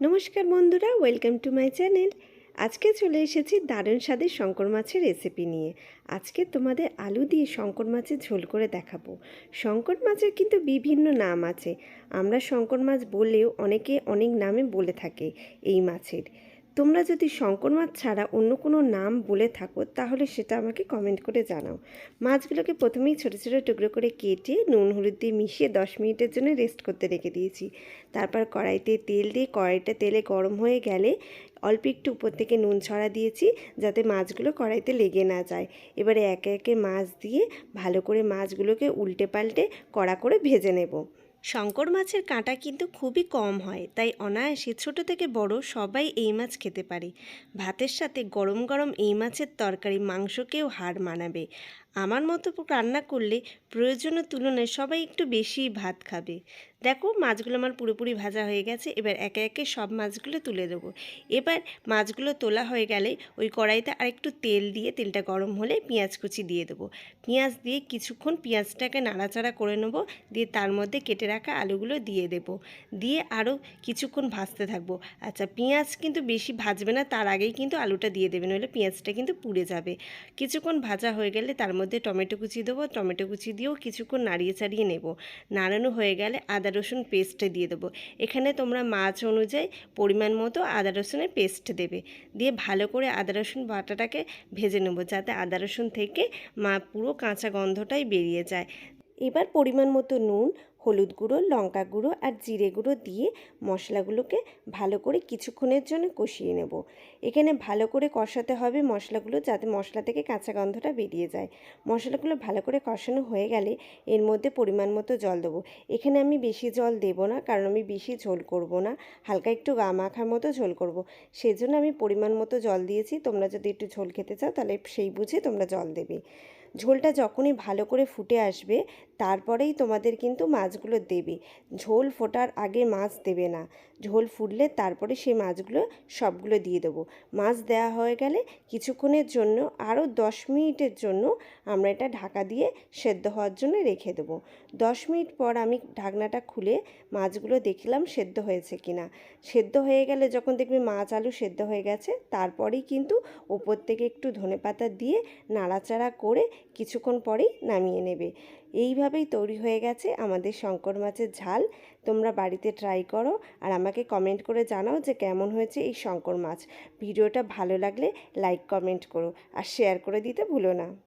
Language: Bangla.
নমস্কার বন্ধুরা ওয়েলকাম টু মাই চ্যানেল আজকে চলে এসেছি দারুণ স্বাদের শঙ্কর মাছের রেসিপি নিয়ে। আজকে তোমাদের আলু দিয়ে শঙ্কর মাছের ঝোল করে দেখাবো। শঙ্কর মাছের কিন্তু বিভিন্ন নাম আছে। আমরা শঙ্কর মাছ বললেও অনেকে অনেক নামে বলে থাকে এই মাছের। তোমরা যদি শঙ্কর মাছ ছাড়া অন্য কোনো নাম বলে থাকো, তাহলে সেটা আমাকে কমেন্ট করে জানাও। মাছগুলোকে প্রথমেই ছোটো ছোটো টুকরো করে কেটে নুন, হলুদ দিয়ে মিশিয়ে দশ মিনিটের জন্য রেস্ট করতে রেখে দিয়েছি। তারপর কড়াইতে তেল দিয়ে কড়াইটা তেলে গরম হয়ে গেলে অল্প একটু উপর থেকে নুন ছড়া দিয়েছি, যাতে মাছগুলো কড়াইতে লেগে না যায়। এবারে একে একে মাছ দিয়ে ভালো করে মাছগুলোকে উল্টে পাল্টে কড়া করে ভেজে নেব। শঙ্কর মাছের কাঁটা কিন্তু খুবই কম হয়, তাই অনায়াসে ছোট থেকে বড় সবাই এই মাছ খেতে পারে। ভাতের সাথে গরম গরম এই মাছের তরকারি মাংসকেও হার মানাবে। আমার মতো রান্না করলে প্রয়োজনের তুলনায় সবাই একটু বেশি ভাত খাবে। দেখো মাছগুলো আমার পুরোপুরি ভাজা হয়ে গেছে, এবার একে একে সব মাছগুলো তুলে দেবো। এবার মাছগুলো তোলা হয়ে গেলে ওই কড়াইতে আরেকটু তেল দিয়ে, তেলটা গরম হলে পেঁয়াজ কুচি দিয়ে দেবো। পেঁয়াজ দিয়ে কিছুক্ষণ পেঁয়াজটাকে নাড়াচাড়া করে নেব, দিয়ে তার মধ্যে কেটে রাখা আলুগুলো দিয়ে দেব। দিয়ে আরও কিছুক্ষণ ভাজতে থাকব। আচ্ছা পেঁয়াজ কিন্তু বেশি ভাজবে না, তার আগেই কিন্তু আলুটা দিয়ে দেবে, নইলে পেঁয়াজটা কিন্তু পুড়ে যাবে। কিছুক্ষণ ভাজা হয়ে গেলে তার মধ্যে টমেটো কুচি দেবো, টমেটো কুচি দিয়েও কিছুক্ষণ নাড়িয়ে চাড়িয়ে নেব। নাড়ানো হয়ে গেলে আদা রসুন পেস্টে দিয়ে দেবো। এখানে তোমরা মাছ অনুযায়ী পরিমাণ মতো আদা রসুনের পেস্ট দেবে। দিয়ে ভালো করে আদা রসুন বাটাটাকে ভেজে নেব যাতে আদা রসুন থেকে মা পুরো কাঁচা গন্ধটাই বেরিয়ে যায়। এবার পরিমাণ মতো নুন হলুদ গুঁড়ো, লঙ্কা গুঁড়ো আর জিরে গুঁড়ো দিয়ে মশলাগুলোকে ভালো করে কিছুক্ষণের জন্য কষিয়ে নেব। এখানে ভালো করে কষাতে হবে মশলাগুলো যাতে মশলা থেকে কাঁচা গন্ধটা বেরিয়ে যায়। মশলাগুলো ভালো করে কষানো হয়ে গেলে এর মধ্যে পরিমাণ মতো জল দেবো। এখানে আমি বেশি জল দেব না, কারণ আমি বেশি ঝোল করব না। হালকা একটু গা মাখার মতো ঝোল করব। সেজন্য আমি পরিমাণ মতো জল দিয়েছি। তোমরা যদি একটু ঝোল খেতে চাও তাহলে সেই বুঝে তোমরা জল দেবে। ঝোলটা যখনই ভালো করে ফুটে আসবে, তারপরেই তোমাদের কিন্তু মাছগুলো দেবে। ঝোল ফোটার আগে মাছ দেবে না। ঝোল ফুটলে তারপরে সেই মাছগুলো সবগুলো দিয়ে দেবো। মাছ দেওয়া হয়ে গেলে কিছুক্ষণের জন্য, আরও দশ মিনিটের জন্য আমরা এটা ঢাকা দিয়ে সেদ্ধ হওয়ার জন্য রেখে দেবো। দশ মিনিট পর আমি ঢাকনাটা খুলে মাছগুলো দেখলাম সেদ্ধ হয়েছে কিনা। সেদ্ধ হয়ে গেলে যখন দেখবে মাছ আলু সেদ্ধ হয়ে গেছে, তারপরেই কিন্তু ওপর থেকে একটু ধনে পাতা দিয়ে নাড়াচাড়া করে কিছুক্ষণ পরেই নামিয়ে নেবে। এইভাবেই তৈরি হয়ে গেছে আমাদের শঙ্কর মাছের ঝাল। তোমরা বাড়িতে ট্রাই করো আর আমাকে কমেন্ট করে জানাও যে কেমন হয়েছে এই শঙ্কর মাছ। ভিডিওটা ভালো লাগলে লাইক কমেন্ট করো আর শেয়ার করে দিতে ভুলো না।